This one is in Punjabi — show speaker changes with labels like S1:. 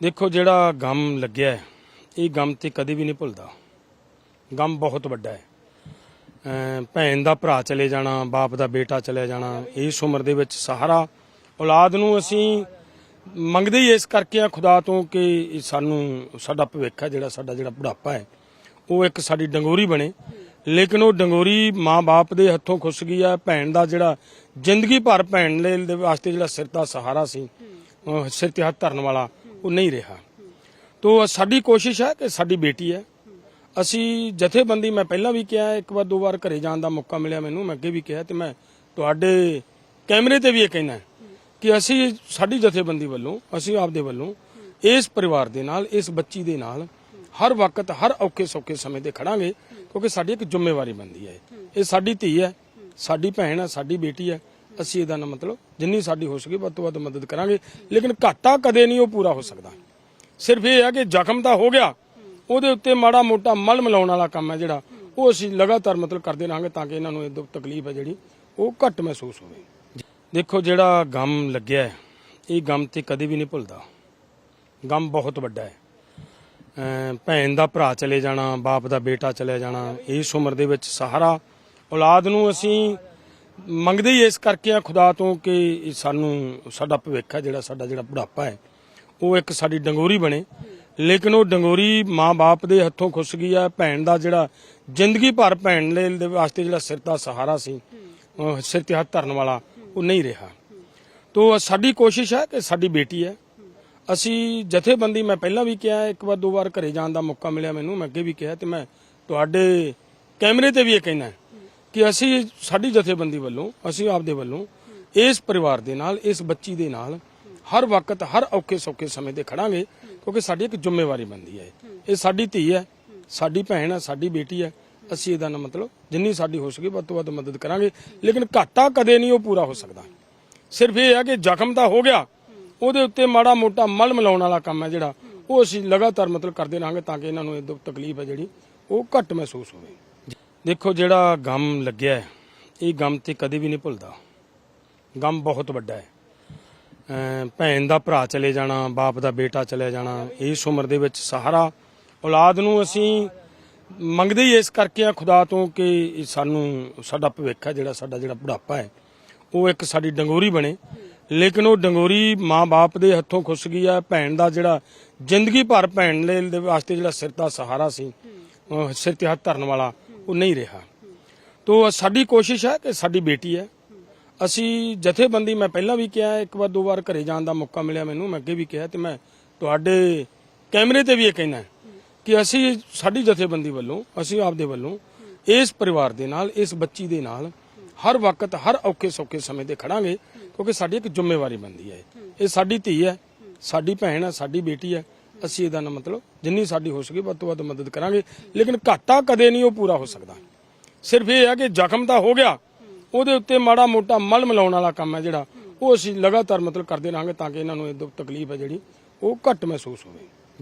S1: ਦੇਖੋ ਜਿਹੜਾ ਗਮ ਲੱਗਿਆ ਹੈ, ਇਹ ਗਮ ਤੇ ਕਦੇ ਵੀ ਨਹੀਂ ਭੁੱਲਦਾ। ਗਮ ਬਹੁਤ ਵੱਡਾ ਹੈ। ਭੈਣ ਦਾ ਭਰਾ ਚਲੇ ਜਾਣਾ ਬਾਪ ਦਾ ਬੇਟਾ ਚਲੇ ਜਾਣਾ ਇਸ ਉਮਰ ਦੇ ਵਿੱਚ ਸਹਾਰਾ ਔਲਾਦ ਨੂੰ ਅਸੀਂ ਮੰਗਦੇ ਹੀ ਇਸ ਕਰਕੇ ਆ ਖੁਦਾ ਤੋਂ ਕਿ ਸਾਨੂੰ ਸਾਡਾ ਭਵਿੱਖ ਹੈ ਜਿਹੜਾ ਸਾਡਾ ਜਿਹੜਾ ਬੁਢਾਪਾ ਹੈ ਉਹ ਇੱਕ ਸਾਡੀ ਡੰਗੋਰੀ ਬਣੇ। ਲੇਕਿਨ ਉਹ ਡੰਗੋਰੀ ਮਾਂ-ਬਾਪ ਦੇ ਹੱਥੋਂ ਖੁੱਸ ਗਈ ਹੈ ਭੈਣ ਦਾ ਜਿਹੜਾ ਜ਼ਿੰਦਗੀ ਭਰ ਭੈਣ ਦੇ ਵਾਸਤੇ ਜਿਹੜਾ ਸਿਰ ਦਾ ਸਹਾਰਾ ਸੀ ਸਿਰ ਤੇ ਹੱਥ ਧਰਨ ਵਾਲਾ ਉਹ ਨਹੀਂ ਰਿਹਾ। ਤੋ ਸਾਡੀ ਕੋਸ਼ਿਸ਼ ਹੈ ਕਿ ਸਾਡੀ ਬੇਟੀ ਹੈ। ਅਸੀਂ ਜਥੇਬੰਦੀ, ਮੈਂ ਪਹਿਲਾਂ ਵੀ ਕਿਹਾ, ਇੱਕ ਵਾਰ, ਦੋ ਵਾਰ ਘਰੇ ਜਾਣ ਦਾ ਮੌਕਾ ਮਿਲਿਆ ਮੈਨੂੰ, ਮੈਂ ਅੱਗੇ ਵੀ ਕਿਹਾ ਤੇ ਮੈਂ ਤੁਹਾਡੇ ਕੈਮਰੇ ਤੇ ਵੀ ਇਹ ਕਹਿਣਾ ਕਿ ਅਸੀਂ ਸਾਡੀ ਜਥੇਬੰਦੀ ਵੱਲੋਂ, ਅਸੀਂ ਆਪਦੇ ਵੱਲੋਂ ਇਸ ਪਰਿਵਾਰ ਦੇ ਨਾਲ, ਇਸ ਬੱਚੀ ਦੇ ਨਾਲ ਹਰ ਵਕਤ, ਹਰ ਔਖੇ ਸੌਖੇ ਸਮੇਂ ਤੇ ਖੜਾਂਗੇ ਕਿਉਂਕਿ ਸਾਡੀ ਇੱਕ ਜ਼ਿੰਮੇਵਾਰੀ ਬਣਦੀ ਹੈ। ਇਹ ਸਾਡੀ ਧੀ ਹੈ, ਸਾਡੀ ਭੈਣ ਹੈ, ਸਾਡੀ ਬੇਟੀ ਹੈ। ਅਸੀਂ ਇਹਦਾ ਨਾ ਮਤਲਬ ਜਿੰਨੀ ਸਾਡੀ ਹੋ ਸਕੇ ਵੱਧ ਤੋਂ ਵੱਧ ਮਦਦ ਕਰਾਂਗੇ। ਲੇਕਿਨ ਘਾਟਾ ਕਦੇ ਨਹੀਂ ਉਹ ਪੂਰਾ ਹੋ ਸਕਦਾ। ਸਿਰਫ ਇਹ ਹੈ ਕਿ ਜ਼ਖਮ ਤਾਂ ਹੋ ਗਿਆ। ਉਹਦੇ ਉੱਤੇ ਮਾੜਾ ਮੋਟਾ ਮਲ ਮਿਲਾਉਣ ਵਾਲਾ ਕੰਮ ਹੈ ਜਿਹੜਾ। ਉਹ ਅਸੀਂ ਲਗਾਤਾਰ ਮਤਲਬ ਕਰਦੇ ਰਹਾਂਗੇ ਤਾਂ ਕਿ ਇਹਨਾਂ ਨੂੰ ਇਹ ਦੁੱਖ ਤਕਲੀਫ ਹੈ ਜਿਹੜੀ ਉਹ ਘੱਟ ਮਹਿਸੂਸ ਹੋਵੇ। ਦੇਖੋ ਜਿਹੜਾ ਗਮ ਲੱਗਿਆ ਹੈ, ਇਹ ਗਮ ਤੇ ਕਦੇ ਵੀ ਨਹੀਂ ਭੁੱਲਦਾ। ਗਮ ਬਹੁਤ ਵੱਡਾ ਹੈ। ਭੈਣ ਦਾ ਭਰਾ ਚਲੇ ਜਾਣਾ ਬਾਪ ਦਾ ਬੇਟਾ ਚਲੇ ਜਾਣਾ ਇਸ ਉਮਰ ਦੇ ਵਿੱਚ ਸਹਾਰਾ ਔਲਾਦ ਨੂੰ ਅਸੀਂ ਮੰਗਦੇ ਹੀ ਇਸ ਕਰਕੇ ਆ ਖੁਦਾ ਤੋਂ ਕਿ ਸਾਨੂੰ, ਸਾਡਾ ਭਵਿੱਖ ਹੈ ਜਿਹੜਾ, ਸਾਡਾ ਜਿਹੜਾ ਬੁਢਾਪਾ ਹੈ, ਉਹ ਇੱਕ ਸਾਡੀ ਡੰਗੋਰੀ ਬਣੇ। ਲੇਕਿਨ ਉਹ ਡੰਗੋਰੀ ਮਾਂ-ਬਾਪ ਦੇ ਹੱਥੋਂ ਖੁੱਸ ਗਈ ਹੈ ਭੈਣ ਦਾ ਜਿਹੜਾ ਜ਼ਿੰਦਗੀ ਭਰ ਭੈਣ ਦੇ ਦੇ ਵਾਸਤੇ ਜਿਹੜਾ ਸਿਰ ਦਾ ਸਹਾਰਾ ਸੀ ਸਿਰ ਤੇ ਹੱਥ ਧਰਨ ਵਾਲਾ, ਉਹ ਨਹੀਂ ਰਿਹਾ। ਤੋ ਸਾਡੀ ਕੋਸ਼ਿਸ਼ ਹੈ ਕਿ ਸਾਡੀ ਬੇਟੀ ਹੈ। ਅਸੀਂ ਜਥੇਬੰਦੀ, ਮੈਂ ਪਹਿਲਾਂ ਵੀ ਕਿਹਾ, ਇੱਕ ਵਾਰ, ਦੋ ਵਾਰ ਘਰੇ ਜਾਣ ਦਾ ਮੌਕਾ ਮਿਲਿਆ ਮੈਨੂੰ, ਮੈਂ ਅੱਗੇ ਵੀ ਕਿਹਾ ਤੇ ਮੈਂ ਤੁਹਾਡੇ ਕੈਮਰੇ ਤੇ ਵੀ ਇਹ ਕਹਿਣਾ ਕਿ ਅਸੀਂ ਸਾਡੀ ਜਥੇਬੰਦੀ ਵੱਲੋਂ, ਅਸੀਂ ਆਪਦੇ ਵੱਲੋਂ ਇਸ ਪਰਿਵਾਰ ਦੇ ਨਾਲ, ਇਸ ਬੱਚੀ ਦੇ ਨਾਲ ਹਰ ਵਕਤ, ਹਰ ਔਖੇ ਸੌਖੇ ਸਮੇਂ ਤੇ ਖੜਾਂਗੇ, ਕਿਉਂਕਿ ਸਾਡੀ ਇੱਕ ਜ਼ਿੰਮੇਵਾਰੀ ਬਣਦੀ ਹੈ। ਇਹ ਸਾਡੀ ਧੀ ਹੈ, ਸਾਡੀ ਭੈਣ ਹੈ, ਸਾਡੀ ਬੇਟੀ ਹੈ। ਅਸੀਂ ਇਹਦਾ ਨਾ ਮਤਲਬ ਜਿੰਨੀ ਸਾਡੀ ਹੋ ਸਕੇ ਵੱਧ ਤੋਂ ਵੱਧ ਮਦਦ ਕਰਾਂਗੇ, ਲੇਕਿਨ ਘਾਟਾ ਕਦੇ ਨਹੀਂ ਉਹ ਪੂਰਾ ਹੋ ਸਕਦਾ। ਸਿਰਫ ਇਹ ਹੈ ਕਿ ਜ਼ਖਮ ਤਾਂ ਹੋ ਗਿਆ, ਉਹਦੇ ਉੱਤੇ ਮਾੜਾ ਮੋਟਾ ਮਲ ਮਿਲਾਉਣ ਵਾਲਾ ਕੰਮ ਹੈ ਜਿਹੜਾ, ਉਹ ਅਸੀਂ ਲਗਾਤਾਰ ਮਤਲਬ ਕਰਦੇ ਰਹਾਂਗੇ ਤਾਂ ਕਿ ਇਹਨਾਂ ਨੂੰ ਇਹ ਦੁੱਖ ਤਕਲੀਫ ਹੈ ਜਿਹੜੀ, ਉਹ ਘੱਟ ਮਹਿਸੂਸ ਹੋਵੇ। ਦੇਖੋ ਜਿਹੜਾ ਗਮ ਲੱਗਿਆ ਹੈ, ਇਹ ਗਮ ਤੇ ਕਦੇ ਵੀ ਨਹੀਂ ਭੁੱਲਦਾ। ਗਮ ਬਹੁਤ ਵੱਡਾ ਹੈ। ਅਮ ਭੈਣ ਦਾ ਭਰਾ ਚਲੇ ਜਾਣਾ ਬਾਪ ਦਾ ਬੇਟਾ ਚਲੇ ਜਾਣਾ ਇਸ ਉਮਰ ਦੇ ਵਿੱਚ ਸਹਾਰਾ ਔਲਾਦ ਨੂੰ ਅਸੀਂ ਮੰਗਦੇ ਹੀ ਇਸ ਕਰਕੇ ਆ ਖੁਦਾ ਤੋਂ ਕਿ ਇਹ ਸਾਨੂੰ ਸਾਡਾ ਭਵਿੱਖ ਹੈ ਜਿਹੜਾ ਸਾਡਾ ਜਿਹੜਾ ਬੁਢਾਪਾ ਹੈ ਉਹ ਇੱਕ ਸਾਡੀ ਡੰਗੋਰੀ ਬਣੇ। ਲੇਕਿਨ ਉਹ ਡੰਗੋਰੀ ਮਾਂ-ਬਾਪ ਦੇ ਹੱਥੋਂ ਖੁੱਸ ਗਈ ਹੈ ਭੈਣ ਦਾ ਜਿਹੜਾ ਜ਼ਿੰਦਗੀ ਭਰ ਭੈਣ ਦੇ ਦੇ ਵਾਸਤੇ ਜਿਹੜਾ ਸਿਰ ਦਾ ਸਹਾਰਾ ਸੀ ਉਹ ਸਿਰ ਤੇ ਹੱਥ ਧਰਨ ਵਾਲਾ ਉਹ ਨਹੀਂ ਰਿਹਾ। ਤੋ ਸਾਡੀ ਕੋਸ਼ਿਸ਼ ਹੈ ਕਿ ਸਾਡੀ ਬੇਟੀ ਹੈ। ਅਸੀਂ ਜਥੇਬੰਦੀ, ਮੈਂ ਪਹਿਲਾਂ ਵੀ ਕਿਹਾ, ਇੱਕ ਵਾਰ, ਦੋ ਵਾਰ ਘਰੇ ਜਾਣ ਦਾ ਮੌਕਾ ਮਿਲਿਆ ਮੈਨੂੰ, ਮੈਂ ਅੱਗੇ ਵੀ ਕਿਹਾ ਤੇ ਮੈਂ ਤੁਹਾਡੇ ਕੈਮਰੇ ਤੇ ਵੀ ਇਹ ਕਹਿਣਾ ਕਿ ਅਸੀਂ ਸਾਡੀ ਜਥੇਬੰਦੀ ਵੱਲੋਂ, ਅਸੀਂ ਆਪਦੇ ਵੱਲੋਂ ਇਸ ਪਰਿਵਾਰ ਦੇ ਨਾਲ, ਇਸ ਬੱਚੀ ਦੇ ਨਾਲ ਹਰ ਵਕਤ, ਹਰ ਔਖੇ ਸੌਖੇ ਸਮੇਂ ਤੇ ਖੜਾਂਗੇ ਕਿਉਂਕਿ ਸਾਡੀ ਇੱਕ ਜ਼ਿੰਮੇਵਾਰੀ ਬਣਦੀ ਹੈ। ਇਹ ਸਾਡੀ ਧੀ ਹੈ, ਸਾਡੀ ਭੈਣ ਹੈ, ਸਾਡੀ ਬੇਟੀ ਹੈ। ਅਸੀਂ ਇਹਦਾ ਨਾ ਮਤਲਬ ਜਿੰਨੀ ਸਾਡੀ ਹੋ ਸਕੇ ਵੱਧ ਤੋਂ ਵੱਧ ਮਦਦ ਕਰਾਂਗੇ। ਲੇਕਿਨ ਘਾਟਾ ਕਦੇ ਨਹੀਂ ਉਹ ਪੂਰਾ ਹੋ ਸਕਦਾ। ਸਿਰਫ ਇਹ ਹੈ ਕਿ ਜ਼ਖਮ ਤਾਂ ਹੋ ਗਿਆ। ਉਹਦੇ ਉੱਤੇ ਮਾੜਾ ਮੋਟਾ ਮਲ ਮਿਲਾਉਣ ਵਾਲਾ ਕੰਮ ਹੈ ਜਿਹੜਾ। ਉਹ ਅਸੀਂ ਲਗਾਤਾਰ ਮਤਲਬ ਕਰਦੇ ਰਹਾਂਗੇ ਤਾਂ ਕਿ ਇਹਨਾਂ ਨੂੰ ਇਹ ਦੁੱਖ ਤਕਲੀਫ ਹੈ ਜਿਹੜੀ ਉਹ ਘੱਟ ਮਹਿਸੂਸ ਹੋਵੇ।